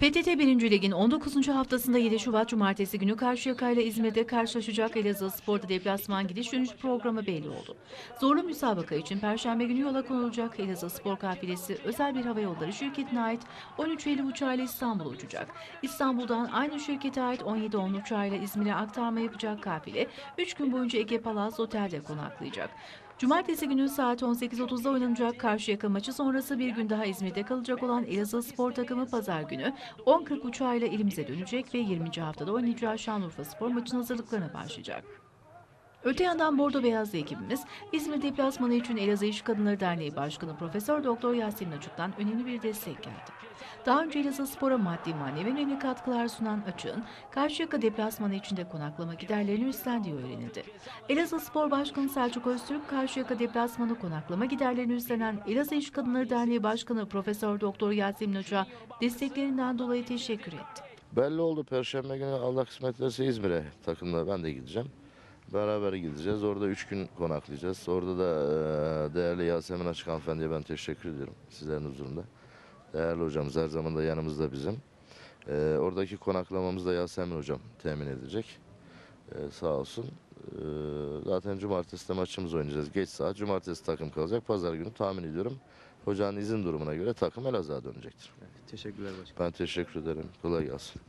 PTT 1. Lig'in 19. haftasında 7 Şubat Cumartesi günü Karşıyaka ile İzmir'de karşılaşacak Elazığ Spor'da deplasman gidiş dönüş programı belli oldu. Zorlu müsabaka için Perşembe günü yola konulacak Elazığ Spor kafilesi özel bir havayolları şirketine ait 13.50 uçağıyla İstanbul'a uçacak. İstanbul'dan aynı şirkete ait 17.10 uçağıyla İzmir'e aktarma yapacak kafile 3 gün boyunca Ege Palas Otel'de konaklayacak. Cumartesi günü saat 18.30'da oynanacak Karşıyaka maçı sonrası bir gün daha İzmir'de kalacak olan Elazığ Spor takımı pazar günü 10.40 uçağıyla ilimize dönecek ve 20. haftada oynayacağı Şanlıurfa Spor maçının hazırlıklarına başlayacak. Öte yandan Bordo Beyazlı ekibimiz İzmir deplasmanı için Elazığ İş Kadınları Derneği Başkanı Profesör Doktor Yasemin Açık'tan önemli bir destek geldi. Daha önce Elazığ Spor'a maddi manevi önemli katkılar sunan Açık'ın Karşıyaka deplasmanı içinde konaklama giderlerini üstlendiği öğrenildi. Elazığ Spor Başkanı Selçuk Öztürk, Karşıyaka deplasmanı konaklama giderlerini üstlenen Elazığ İş Kadınları Derneği Başkanı Profesör Doktor Yasemin Açık'a desteklerinden dolayı teşekkür etti. Belli oldu. Perşembe günü Allah kısmet ederse İzmir'e takımla ben de gideceğim. Beraber gideceğiz. Orada üç gün konaklayacağız. Orada da eee, değerli Yasemin Açık hanımefendiye ben teşekkür ediyorum sizlerin huzurunda. Değerli hocamız her zaman da yanımızda bizim. Eee, oradaki konaklamamızı da Yasemin hocam temin edecek. Eee, sağ olsun. Eee, zaten cumartesi de maçımız oynayacağız. Geç saat. Cumartesi takım kalacak. Pazar günü tahmin ediyorum. Hocanın izin durumuna göre takım Elazığ'a dönecektir. Teşekkürler başkanım. Ben teşekkür ederim. Kolay gelsin.